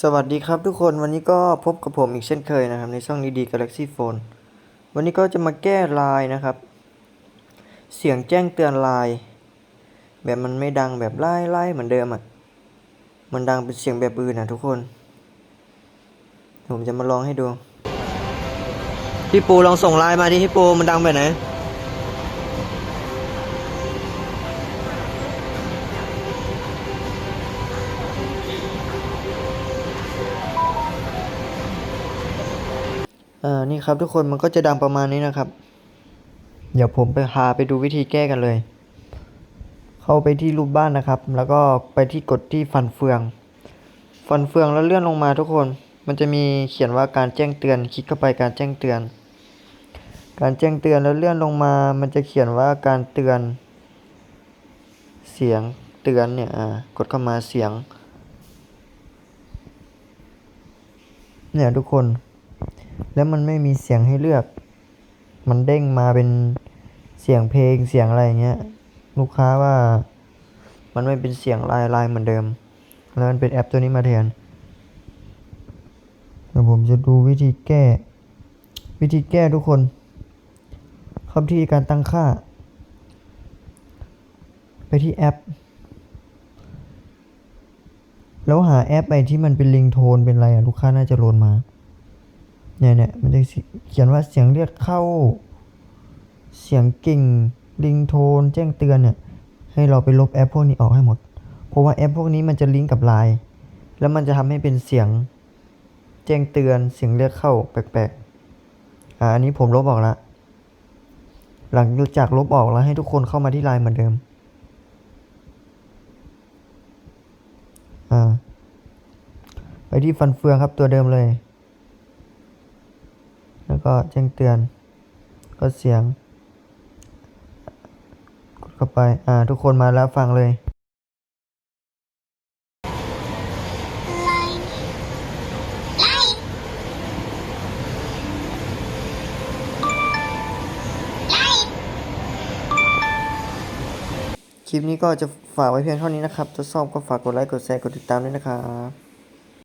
สวัสดีครับทุกคนวันนี้ก็พบกับผมอีกเช่นเคยนะครับ ในช่องดีๆ Galaxy Phone วันนี้ก็จะมาแก้ไลน์นะครับ เสียงแจ้งเตือนไลน์แบบมันไม่ดังแบบไล่ไล่เหมือนเดิมอะมันดังเป็นเสียงแบบอื่นนะทุกคน ผมจะมาลองให้ดูพี่ปูลองส่งไลน์มาดิพี่ปูมันดังแบบไหน อ่านี่ครับทุกคนมันก็จะดังประมาณนี้นะครับ เดี๋ยวผมไปพาไปดูวิธีแก้กันเลย เข้าไปที่รูปบ้านนะครับ แล้วก็ไปที่กดที่ฟันเฟือง ฟันเฟืองแล้วเลื่อนลงมาทุกคน มันจะมีเขียนว่าการแจ้งเตือนคลิกเข้าไปการแจ้งเตือน การแจ้งเตือนแล้วเลื่อนลงมา มันจะเขียนว่าการเตือน เสียงเตือนเนี่ยอ่ากดเข้ามาเสียงเนี่ยทุกคน แล้วมันไม่มีเสียงให้เลือก มันเด้งมาเป็นเสียงเพลงเสียงอะไรอย่างเงี้ย ลูกค้าว่า มันไม่เป็นเสียงลายลายเหมือนเดิม แล้วมันเป็นแอปตัวนี้มาแทนเดี๋ยวผมจะดูวิธีแก้ วิธีแก้ทุกคนเข้าที่การตั้งค่า ไปที่แอป แล้วหาแอปไปที่มันเป็นลิงโทนเป็นอะไรอะลูกค้าน่าจะโหลดมา เนี่ยเนี่ยมันจะเขียนว่าเสียงเรียกเข้า เสียงกิ่งลิงโทน แจ้งเตือนเนี่ย ให้เราไปลบแอปพวกนี้ออกให้หมด เพราะว่าแอปพวกนี้มันจะลิงก์กับไลน์แล้วมันจะทำให้เป็นเสียงแจ้งเตือนเสียงเรียกเข้าแปลกๆ อ่าอันนี้ผมลบออกละหลังจากลบออกแล้วให้ทุกคนเข้ามาที่ไลน์เหมือนเดิม อ่า ไปที่ฟันเฟืองครับตัวเดิมเลย ก็แจ้งเตือนก็เสียง กดเข้าไป อ่า ทุกคนมาแล้วฟังเลยคลิปนี้ก็จะฝากไว้เพียงเท่านี้นะครับถ้าชอบก็ฝากกดไลค์ กดแชร์ กดติดตามด้วยนะครับ